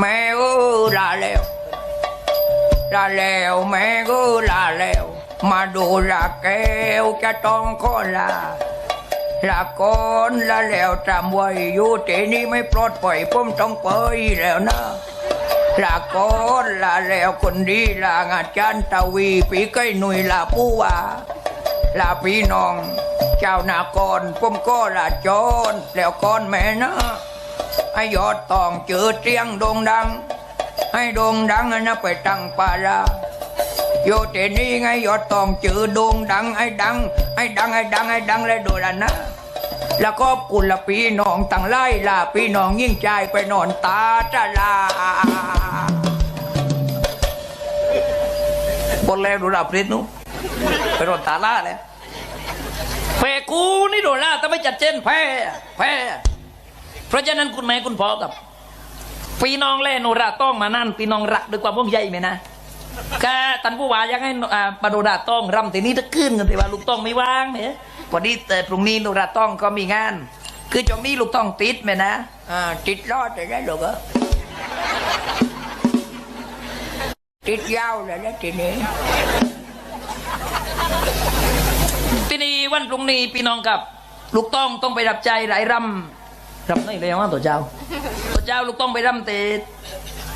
แม่เออลาแล้วลาแล้วแม่เออลาแล้ว มาดูลาแก้วจะต้องขอลาลาก่อนลาแล้วจำไว้อยู่ที่นี่ไม่ปลอดปล่อยผมต้องไปแล้วนะลาก่อนลาแล้วคนดีลางอาจารย์ตาวีปีใกล้หนุ่ยลาผู้ว่าลาพี่น้อง เจ้านากรผมก็ลาจรแล้วก่อนแม่นะ ให้ยอดตองเจอเตียงโด่งดัง ให้โด่งดังนะไปตั้งปาลาโยเจนี่ไงยอดตองเจอโด่งดังให้ดังให้ดังให้ดังให้ดังเลยโดยละนะแล้วก็กุลพี่น้องตั้งไล่ลาพี่น้องยิ่งใจไปนอนตาจะลาบนแล้วดูดับเรศนุไปนอนตาล่าแล้วแพ้กูนี่โดนล่าแต่ไม่จัดเจนแพ้แพ้ เพราะฉะนั้นคุณแม่คุณพ่อกับพี่น้องเล่นโนราต้องมานั่นพี่น้องรักด้วยความว่องใยไหมนะแกตันผู้ว่าอยากให้อ่าปาโนราต้องรำทีนี้จะขึ้นกันแต่ว่าลูกต้องไม่ว่างเนี่ยวันนี้แต่พรุ่งนี้โนราต้องก็มีงาน คือจงนี้ลูกต้องติดไหมนะอ่าติดรอดเลยได้หรอกเหรอติดยาวเลยนะทีนี้ทีนี้วันพรุ่งนี้พี่น้องกับ ลูกต้องต้องไปรับใจหลายรำ รำไหนเลยว่าตัวเจ้า ตัวเจ้าลูกต้องไปรำเตด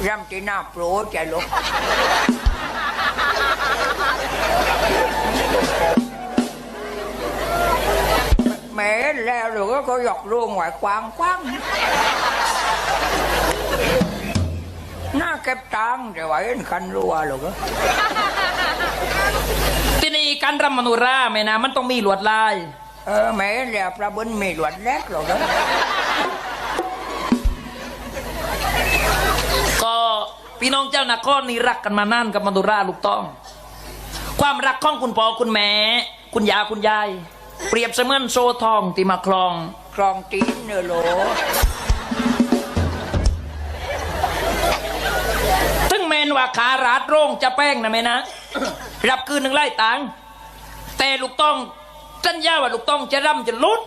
รำที่หน้าโปรใจลูกแม่แล้วลูกก็หยอกร่วงไหวควางควางหน้าเก็บตังค์แต่ว่าเห็นคันรัวลูกเอ้ยที่นี่การรำมโนราแม่นะมันต้องมีลวดลาย เออแม่เรียกพระบุญมีลวดแรกหรอกนะ ก็พี่น้องเจ้านครนี่รักกันมานานกับมโนราลูกต้อง ความรักของคุณพ่อคุณแม่คุณยาคุณยาย เปรียบเสมือนโซทองที่มาคลองคลองตีนเนอโหลถึงแมนว่าขาราดโร่งจะแป้งนะแม่นะ รับคืนหนึ่งไล่ตังแต่ลูกต้องสัญญาว่าลูกต้องจะร่ำจะลุด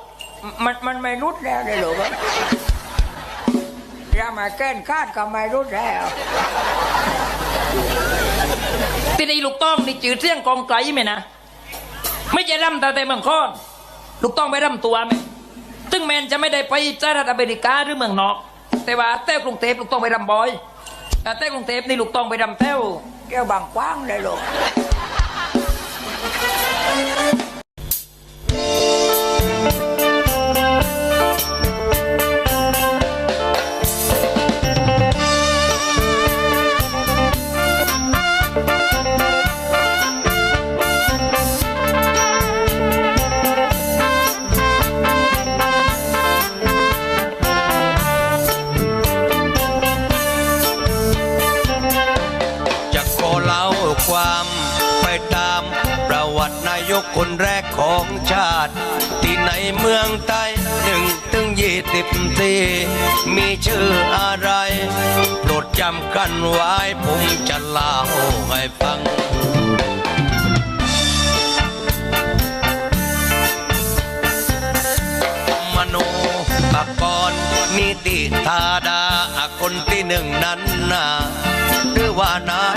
มันมันไม่รุดแล้วเลยหรอวะจะมาแก้นคาดก็ไม่รุดแล้วทีนี้ลูกต้องนี่จืดเสียงกองไกลไหมนะ ไม่ใช่ร่ำแต่แต่เมืองคอนลูกต้องไปร่ำตัวไหมถึงแมนจะไม่ได้ไปสหรัฐอเมริกาหรือเมืองนอก แต่ว่าแต้วกรุงเทพลูกต้องไปรำบอยแต่แต้วกรุงเทพนี่ลูกต้องไปรำแต้วแก้วบางกว้างเลยลูก คนแรกของชาติ ที่ในเมืองใต้หนึ่งถึงยี่สิบปีมีชื่ออะไร โปรดจำกันไว้ ผมจะเล่าให้ฟังมโนปกรณ์นิติธาดาคนที่หนึ่งนั้นนาหรือว่านาย